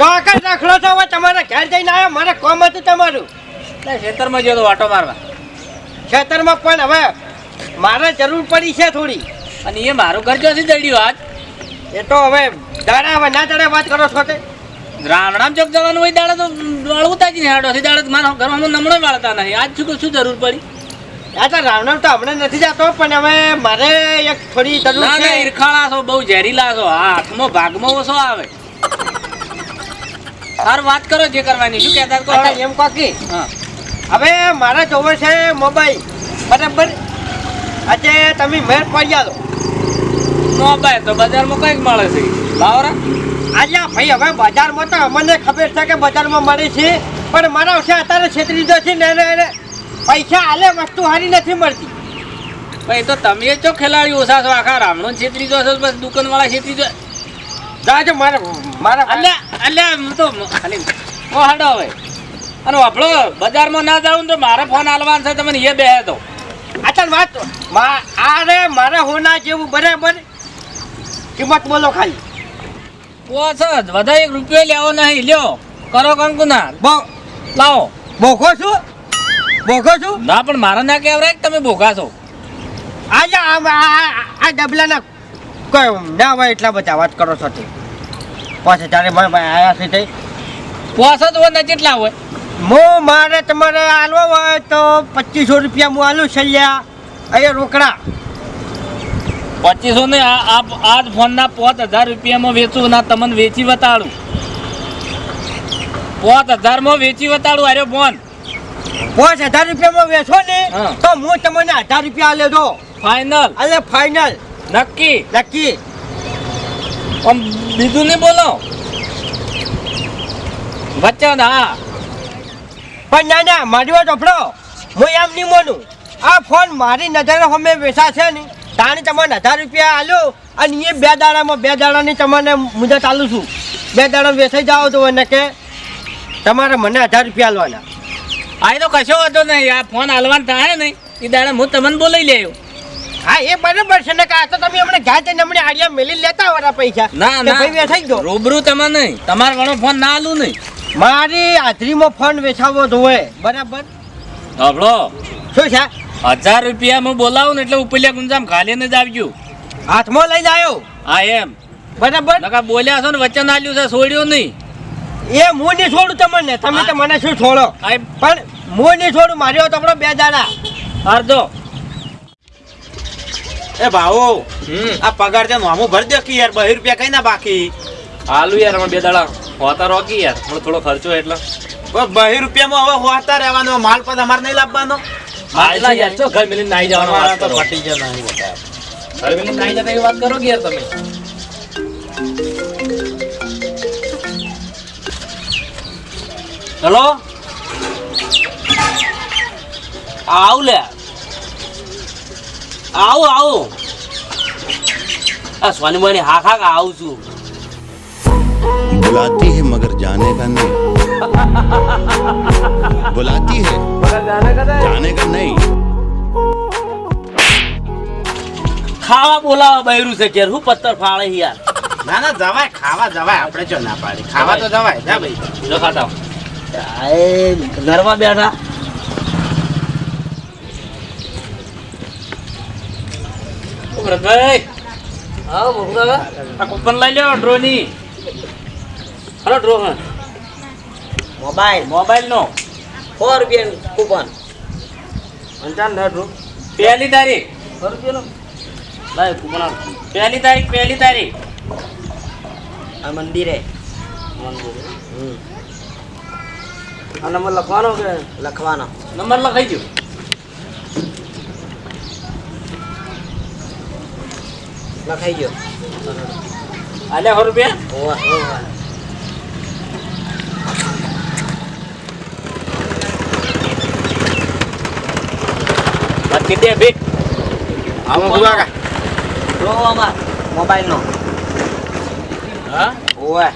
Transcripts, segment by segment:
તો દાખલો તો છો હવે તમારે ઘેર જઈને આવ્યા મારે કોમ હતું તમારું. ખેતરમાં ગયો તો વાટો મારવા. ખેતરમાં પણ હવે મારે જરૂર પડી છે થોડી. અને એ મારું ઘર ક્યાંથી દડ્યું આજ? એ તો હવે દાડા હવે ના દાડા વાત કરો છો તે. રામણામ ચોક જવાનું હોય દાડા તો વાળવતા જ નહીં હાડો. દાડે મારા ઘરમાં નમણો વાળતા નહીં. આજ શું શું જરૂર પડી? આ તો રાવણ તો હમણાં નથી જતો પણ હવે મારે એક થોડી જરૂર છે. ઈરખાળા છો બહુ ઝેરીલા છો. આ હાથમાં ભાગમાં ઓછો આવે. સારું વાત કરો જે કરવાની શું કહેતા કહો એમ કહો કે. હવે મારા જોવે છે મોબાઈલ. બરાબર? આજે તમે મેર પડી દો મોબાઈલ તો બજારમાં કંઈક મળે છે. બાવરા આજે ભાઈ હવે બજારમાં તો અમને ખબર છે કે બજારમાં મળે છે. પણ મારા છે અત્યારે છેતરી દો છે ને એને પૈસા આલે વસ્તુ હારી નથી મળતી. ભાઈ તો તમે જો ખેલાડી ઓછા છો આખા રામણો છેતરી દો છો બસ દુકાનવાળા છેતરી દો જાજો મારે મારા અલ્યા અલ્યા હું તો ખાલી ઓ હાડો હવે. અને વાપડો બજારમાં ના જાઉં તો મારે ફોન આલવાનો છે તમે એ બે તો. અચલ વાત. મા- આરે મારે હોના જેવું બરાબર કિંમત બોલો ખાલી. પોસ જ વધારે એક રૂપિયો લેવો નહીં લ્યો. કરો કંકુના. બહુ લાવો. બોખો છું? બોખો છું? ના પણ મારા ના કહેવાય કે તમે ભોગા છો? આજે આ ડબલાના ના હોય એટલા બધા વાત કરો છો તે. તારે મારા ભાઈ આયા છે તે પોસો તો ને કેટલા હોય? હું મારે તમારે આલવા હોય તો પચીસો રૂપિયા હું આલું છેલ્લા. અહીંયા રોકડા. પચીસો ને આ ફોનના પાંચ હજાર રૂપિયામાં વેચું ના તમને વેચી બતાડું પાંચ હજારમાં વેચી બતાડું અરે ફોન. પાંચ હજાર રૂપિયામાં વેચો ને તો હું તમને હજાર રૂપિયા લેજો ફાઇનલ અલે ફાઇનલ નક્કી. નક્કી. આમ બીજું નહીં બોલો. વચ્ચે હા પણ ના ના મારી વાત અફડો હું એમ નહીં બોલું. આ ફોન મારી નજરે અમે વેચા છે ને તાણે તમારે હજાર રૂપિયા આલ્યો અને એ બે દાડામાં બે દાડાની તમારે મુદત આલું છું. બે દાડા વેચાઈ જાઓ તો એને કે તમારે મને હજાર રૂપિયા આલવાના. આ તો કશો વાંધો નહીં આ ફોન હાલવાનો થાય નહીં એ દાડા હું તમને બોલાવી લેયો હા એ બરાબર છે. ને કે આ તો તમે હમણાં ઘાટ જઈને હમણાં આડિયા મેલી લેતા વાળા પૈસા. ના ભાઈ વેચાઈ ગયો રૂબરૂ તમે નહીં. તમારે ઘણો ફોન ના આલું નહીં. મારી હાજરીમાં ફોન વેચાવો જોવે બરાબર? હબળો શું છે? હજાર રૂપિયા હું બોલાવું ને એટલે ઉપલ્યા ગુંજામ ખાલીને જ આવજો. હાથમાં લઈને આવ્યો? હા એમ. બરાબર? નકા બોલ્યા છો ને વચન આલ્યું છે છોડ્યું નહીં. એ હું નહીં છોડું તમને. તમે તો મને શું છોડો? પણ હું નહીં છોડું માર્યો તો આપણો બે દાડા. અડધો એ ભાવો હમ. આ પગાર છે નામું ભરી દે કે યાર બહી રૂપિયા કઈ ના બાકી? હાલુ યાર અમે બે દાડા હોતા રોકી યાર. થોડો થોડો ખર્ચો એટલે. બહી રૂપિયામાં હવે હોતા રહેવાનો માલ પણ અમારે નહીં લાવવાનો. આટલા યાર ચો ઘર મિલીને નાઈ જવાનો તો ફટી જતા નહીં ઘર મિલીને નાઈ જતા એવી વાત કરો કે યાર તમે? હલો? આવ લે. આવું આવું આ સોની મોની હા ખા આવું છું बुलाती है मगर जाने का नहीं बुलाती है जाने का नहीं ખાવા બોલાવા બૈરું છે કે હું પત્તર ફાળે યાર ના ના જવાય ખાવા જવાય આપણે જો ના પાડી ખાવા તો જવાય જા ભાઈ જો ખાતા ઘરમાં બેઠા ભરતભાઈ. હા બોલ આ કૂપન લઈ લ્યો ડ્રોની. હલો ડ્રો હા. મોબાઈલ મોબાઈલ નો સો રૂપિયા કૂપન. અંજાન ના ડ્રો. પહેલી તારીખ. સો રૂપિયાનો. લાય કૂપન પહેલી તારીખ પહેલી તારીખ. આ મંદિરે. આ નંબર લખવાનો કે? લખવાનો. નંબર લખાઈ દો લખાઈ ગયો. અલે સો રૂપિયા? ઓવા ઓવા વાત કરી દે ભીખ કા રો ડ્રો મોબાઈલ નો હા? ઓવે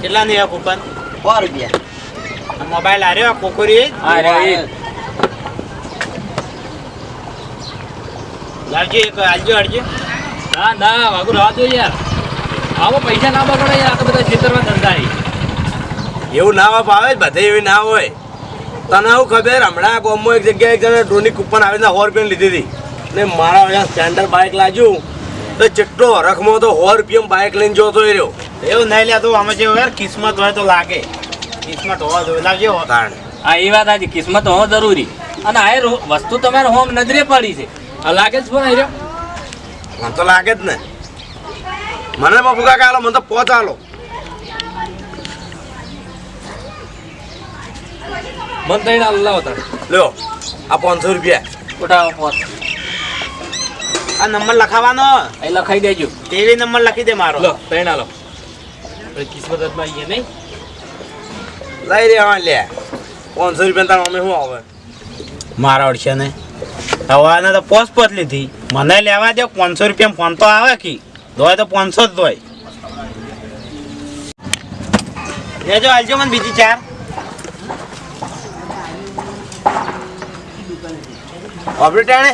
કેટલા ની કૂપન સો રૂપિયા. મોબાઈલ આર્યો કોકોરી હા રે એ. લાવજો એક આલજો આલજો. ના ના વાગુ રાહ જો યાર. આવો પૈસા ના બગડે યાર આ બધા ખેતરમાં ધંધા એવું ના હોય આવે બધે એવી ના હોય. તને આવું ખબર હમણાં ગામમાં એક જગ્યાએ એક જણા ડ્રોની કૂપન આવીને સો રૂપિયાની લીધી હતી. ને મારા અહીંયા સ્ટેન્ડર્ડ બાઇક લાજ્યું તો ચેટલો હરખમાં તો સો રૂપિયા બાઇક લઈને જોતો એ રહ્યો. એવું નહીં લેતું અમે જેવું યાર કિસ્મત હોય તો લાગે. કિસ્મત હોવા જોઈએ તાણ. આ એ વાત આજે કિસ્મત હોવા જરૂરી. અને આ એ વસ્તુ તમારે હોમ નજરે પડી છે. લાગે જ પણ આવ્યો મને તો લાગે જ ને. મને બાપુ કાકા આલો મને તો પોચ મને તઈને થઈને લાવો તારે. લ્યો આ પાંચસો રૂપિયા. ઉઠાવો પહોંચ આ નંબર લખાવાનો. એ લખાઈ દેજો. તેવી નંબર લખી દે મારો. લો તઈને આલો. કિસ્મત આવીએ નહીં. લઈ રહ્યા લે. પાંચસો રૂપિયા તારા અમે શું આવે? મારા અડશે ને હવાને તો પોસ પોત લીધી. મને લેવા દે, પાંચસો રૂપિયા ફોન તો આવે કી. દોય તો પાંચસો જ દોય. લેજો હાલજો મને બીજી ચાર. ઓપરેટાણે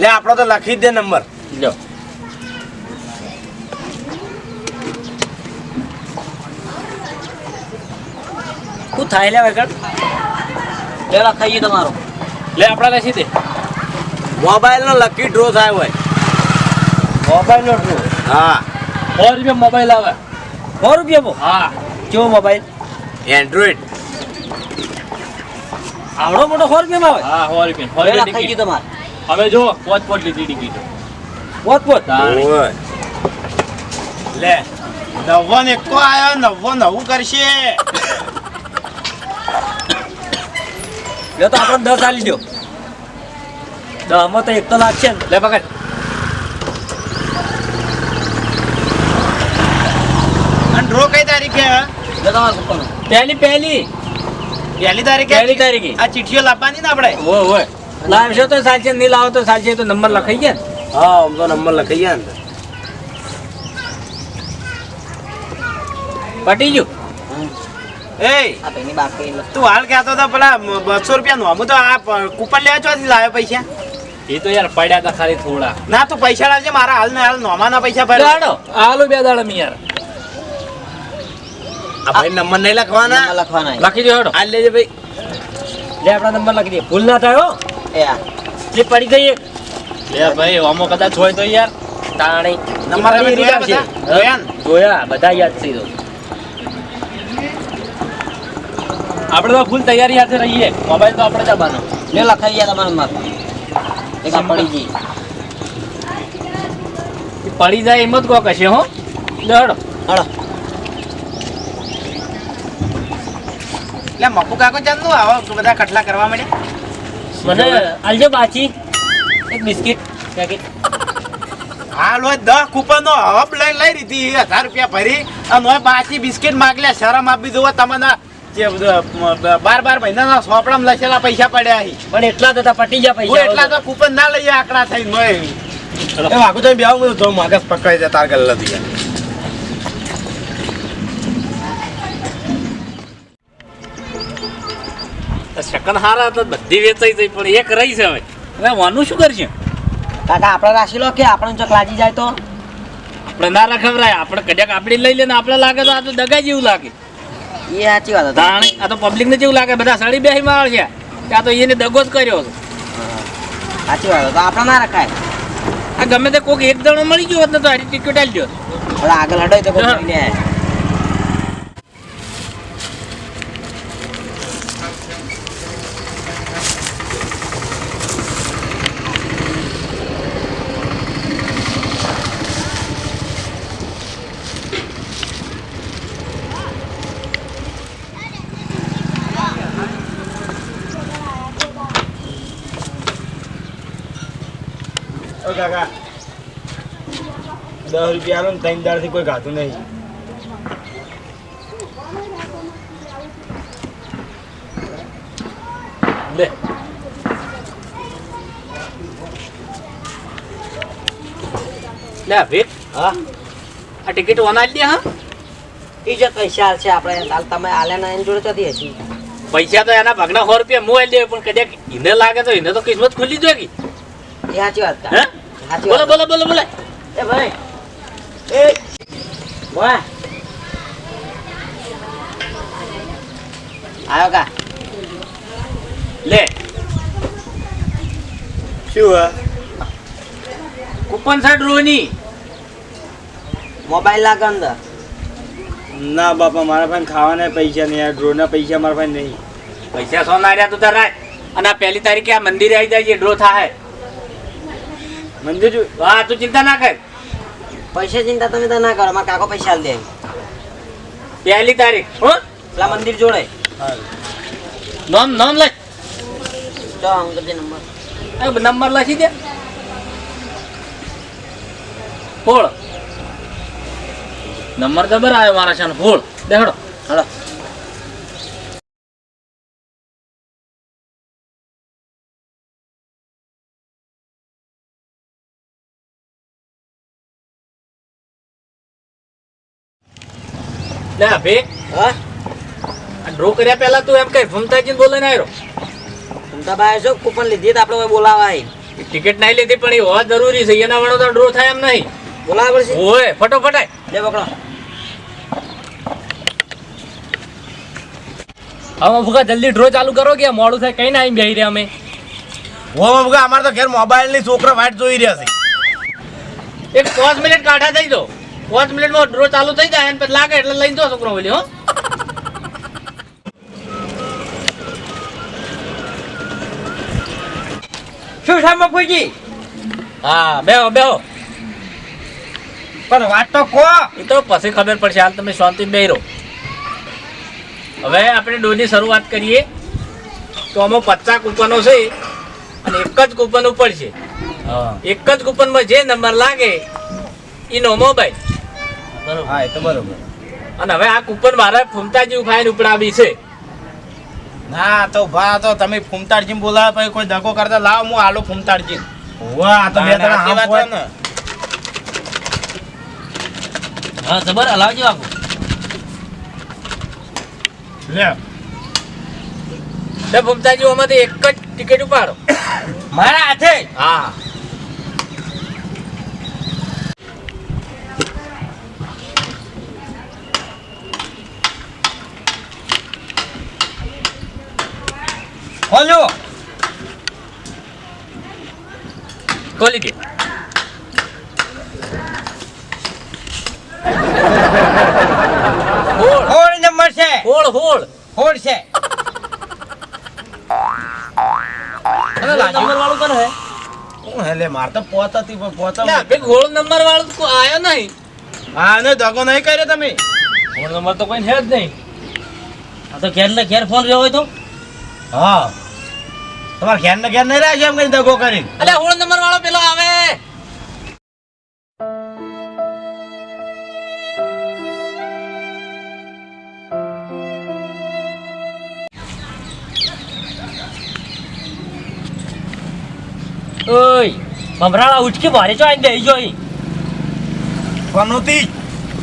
લે, આપણો તો લખી દે નંબર. લો શું થાય લે વગર લે લખાઈએ તમારો. લે આપણા લખી દે મોબાઈલ નો લકી ડ્રો થાય હોય મોબાઈલ નો ડ્રો હા. સો રૂપિયા મોબાઈલ આવે. સો રૂપિયા હા. કેવો મોબાઈલ એન્ડ્રોઈડ આવડો મોટો સો રૂપિયામાં આવે? હા સો રૂપિયા. સો રૂપિયા ટિકિટ. તમારે. હવે જો પોત પોત લીધી ટિકિટ. પોત પોત? લે. નવો ને એકો આવ્યો નવ્વો નવું કરશે. લે તો આપણે દસ આલી દો દસમાં તો એક તો લાગશે ને. લે પકડ. અને ડ્રો કઈ તારીખે? લે તમારે પપ્પાનો પહેલી પહેલી. પહેલી તારીખે? પહેલી તારીખે. આ ચિઠ્ઠીઓ લાવવાની ને આપણે? ઓ લાવશો તો ચાલશે નહીં લાવો તો ચાલશે તો નંબર લખાઈ ગયા ને. હા આમ તો નંબર લખાઈ ગયા ને. પટી ગયું? એ આ બાકી તું હાલ કહેતો હતો પેલા બસો રૂપિયા નું તો આ કૂપન લેવા ચોથી લાવ્યો પૈસા? એ તો યાર પડ્યા હતા ખાલી થોડા. ના તું પૈસા લાવજે મારા હાલ ને હાલ નોમાના પૈસા ભરે દાડો બે દાડા મી યાર આ ભાઈ નંબર નહીં લખવાના? લખવાના લખી દો હેડો. આ લેજે ભાઈ. લે આપણા નંબર લખી દે. ભૂલ ના થાય હો. એ પડી ગઈ લે ભાઈ અમો કદાચ હોય તો યાર. તાણી. નંબર? જોયા બધા? યાદ થઈ તો. આપણે તો ફૂલ તૈયારી સાથે રહીએ. મોબાઈલ તો આપણે જવાનો લે લખાઈ ગયા તમારા નંબર એક પડી ગઈ. પડી જાય એમ જ કો કશે હો. લે હેડો હળો એટલે મફુ કાકો ચાંદુ આવો? બધા કટલા કરવા માટે મને આલજો બાચી એક બિસ્કિટ પેકેટ હાલ હોય દસ કૂપન નો હબ લઈ લઈ લીધી હજાર રૂપિયા ભરી અને બાકી બિસ્કિટ માગલ્યા શરમ આપી દો તમને જે બાર બાર બાર મહિનાના સોપડામાં લખેલા પૈસા પડ્યા અહીં પણ એટલા તો પટી ગયા પૈસા એટલા તો કૂપન ના લઈએ આંકડા થઈ હોય. એ વાગુ તો બેહું બધું તો મગજ પકડાઈ જાય તાર ગલ્લા થી શકન હારા તો બધી વેચાઈ જઈ પણ એક રહી છે હવે. હવે વાનું શું કરશે? કાકા આપણે રાખી લો કે આપણને ચોક લાગી જાય તો? આપણે ના રખવરાય આપણે કદાચ આપણી લઈ લે ને આપણે લાગે તો આ તો દગા જેવું લાગે. એ સાચી વાત તાણે આ તો પબ્લિક ને જેવું લાગે બધા સડી બેસી માં છે. ત્યાં તો એને દગો જ કર્યો હતો સાચી વાત. તો આપણે ના રખાય આ ગમે તે કોઈક એક જણો મળી ગયો હોત ને તો આ ટિકિટ હવે આગળ હટાય તો કાકા. દસ રૂપિયા આલો ને ત્રણ દાળથી કોઈ ખાતું નહીં. લે લે હા? આ ટિકિટ ઓનાલી લે હા? એ જે પૈસા છે આપણે તમે આલ્યા ના એની જોડે ચોથી પૈસા તો એના ભાગના સો રૂપિયા મોબાઈલ દે પણ કદાચ એને લાગે તો એને તો કિસ્મત ખુલી એ સાચી વાત હે? બોલો બોલો બોલો બોલો. એ ભાઈ. એ. વાહ. આવ્યો કા? લે. શું હે? કૂપન છે ડ્રોની મોબાઈલ લાગ અંદર. ના બાપા મારા પાસે ખાવાના પૈસા નહીં આ ડ્રોના પૈસા મારા પાસે નહીં. પૈસા સોના રહ્યા તું તારા. અને આ પહેલી તારીખે આ મંદિરે આવી જાય ડ્રો થાય મંદિર જો હા તું ચિંતા ના કર. પૈસા ચિંતા તમે તો ના કરો મારા કાકો પૈસા આલ દે. પહેલી તારીખ હો? પેલા મંદિર જોડે. નોમ નોમ લખ. તો અંકલજી નંબર. એ નંબર લખી દે. હોળ નંબર જબર આવ્યો મારા છે ફોડ. દેખાડો. હલો. લે ભે. હા? ડ્રો કર્યા પહેલા તું એમ કઈ ફમતાજી બોલે ને આવ્યો તમતા ભાઈ શું કૂપન લીધી તો આપણે બોલાવાય. ટિકિટ નહીં લીધી પણ એ હોવા જરૂરી છે. એના વડો તો ડ્રો થાય એમ નહીં. બોલાવા પડશે ઓય ફટોફટ. લે પકડો. હવે ભૂકા જલ્દી ડ્રો ચાલુ કરો કે મોડું થાય? કઈ ના બેહી રહ્યા અમે. હોવા ભૂકા અમારે તો ઘેર મોબાઈલની છોકરા વાટ જોઈ રહ્યા છે. એક પાંચ મિનિટ કાઢા થઈ દો પાંચ મિનિટમાં ડ્રો ચાલુ થઈ જાય અને પછી લાગે એટલે લઈને જો છોકરો બોલી હો. શું છે મફુજી? હા બેહો બેહો. પણ વાત તો કો એ તો પછી ખબર પડશે હાલ તમે શાંતિ બેહી હવે આપણે ડોની શરૂઆત કરીએ. તો આમાં પચાસ કૂપનો છે અને એક જ કૂપન ઉપર છે. એક જ કૂપનમાં જે નંબર લાગે એનો મોબાઈલ હા એ તો બરોબર. અને હવે આ કૂપન મારા ફૂમતાજી ફાઈન ઉપડાવી છે. ના તો ભા તો તમે ફૂમતાડજી બોલાવે પછી કોઈ ધક્કો કરતા લાવ હું આલો ફૂમતાડજી. વાહ તો બે ના, ના, ત્રણ સાચી વાત ને. હા જબર હલાવજો આપો લે. તે ફૂમતાજી આમાંથી એક જ ટિકિટ ઉપાડો. મારા હાથે? હા. ખોલો ખોલી દે. હોળ. નંબર છે. હોળ હોળ. હોળ છે. અને વાળું કોણ હે? કોણ હે લે માર તો પોત હતી પણ પોત ના બે હોળ નંબર વાળું તો કોઈ આયો નહીં. હા ને ધક્કો નહીં કર્યો તમે. હોળ નંબર તો કોઈ છે જ નહીં. આ તો ઘેર ને ઘેર ફોન રહ્યો હોય તો. હા. તમારે ઘેર ને ઘેર નહીં રહ્યા એમ કઈ દગો કરીને? અલ્યા હોળ નંબર વાળો પેલો આવે. ઓય ભમરાળા ઉચકી ભારે છો આઈને દઈ જોઈ પનોતી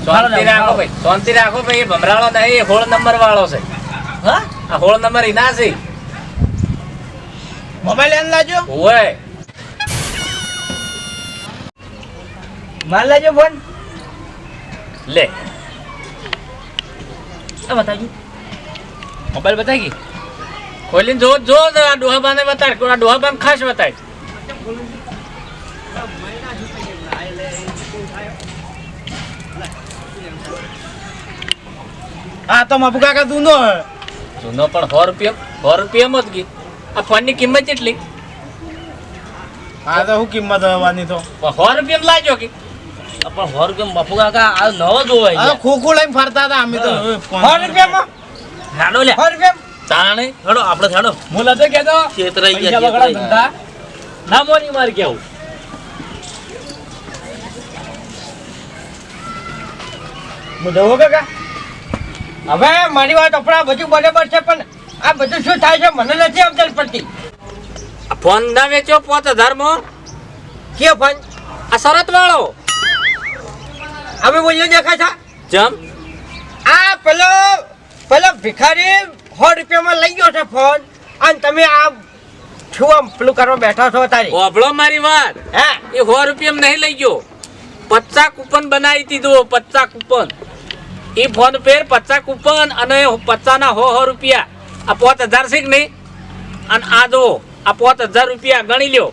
શાંતિ રાખો ભાઈ શાંતિ રાખો ભાઈ એ ભમરાળો નહીં હોળ નંબર વાળો છે. હા? આ હોળ નંબર એના છે. મોબાઈલ એમ લાજો ઓય માર લાજો ફોન? લે. આ બતાજી મોબાઈલ બતાવી? ખોલીને જો જો આ ડોહાબાને બતાડ. આ ડોહાબાને ખાસ બતાડ. આ તો મફુકા કા તું નો હે. જૂનો પણ સો રૂપિયા સો રૂપિયામાં જ ગઈ આ ફોનની કિંમત કેટલી? હા તો શું કિંમત હવાની તો? સો રૂપિયામાં લાજો કે? પણ હોર કે બપુ કાકા આ નવો જોવાય હા ખોખું લઈને ફરતા હતા અમે તો. સો રૂપિયામાં? હેડો લે. સો રૂપિયા? તાણે હેડો આપણે થાડો હું તો? કહેતો છેતરાઈ ગયા બગડા ધંધા. ના મોની માર કેવું હું જવું કાકા. હવે મારી વાત આપણા બધું બરાબર છે પણ આ બધું શું થાય છે? મને નથી સમજણ પડતી આ ફોન ના વેચો પાંચ હજાર કયો કે ફોન? આ શરત વાળો. અમે બોલ્યો દેખાય છે? જમ. આ પેલો પેલો ભિખારી સો રૂપિયામાં લઈ ગયો છે ફોન. અને તમે આ શું આમ પેલું કરવા બેઠા છો તારી ઓભળો મારી વાત. હે? એ સો રૂપિયામાં નહીં લઈ ગયો. પચાસ કૂપન બનાવી દીધું પચાસ કૂપન. એ ફોન પે પચાસ કૂપન અને પચ્ચાના હો સો સો રૂપિયા. આ પોત હજાર છે કે નહીં? અને આ જો આ પોત હજાર રૂપિયા ગણી લ્યો.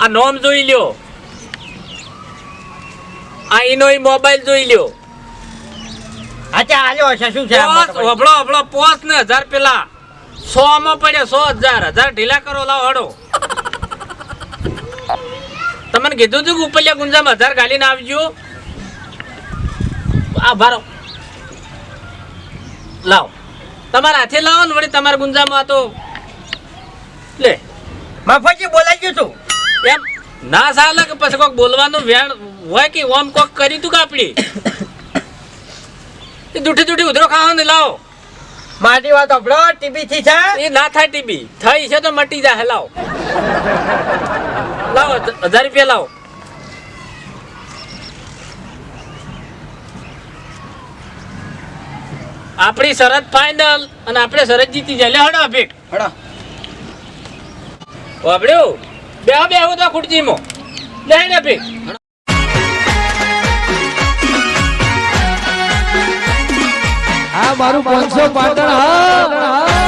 આ નોમ જોઈ લ્યો. આ એનો મોબાઈલ જોઈ લ્યો. અચ્છા આલ્યો હશે શું છે આ પોસ ને હજાર પેલા. સો માં સો હજાર. હજાર ઢીલા કરો લાવ હડો. તમને કીધું તું કે ઉપરલ્યા ગુંજામાં હજાર ગાલીને આવજો? આ ભારો. લાવ. તમારા હાથે લાવો ને વળી તમારા ગુંજામાં તો. લે મફતજી બોલાઈ ગયું તું એમ? ના સાલે કે પછી કોક બોલવાનું વેણ હોય કે ઓમ કોક કરી તું કાપડી એ દૂઠી દૂઠી ઉધરો ખાવા ને લાવો. મારી વાત અભળો ટીબી થી છે? એ ના થાય ટીબી. થઈ છે તો મટી જાય લાવો. લાવો હજાર રૂપિયા લાવો. આપણી શરત ફાઇનલ અને આપણે શરત જીતી જાય. લે હડો ભેટ. હડો. વાબડ્યું બે બે આવો તો ખુરચીમાં લે ને ભેટ. આ મારું પાંચસો પાટણ હા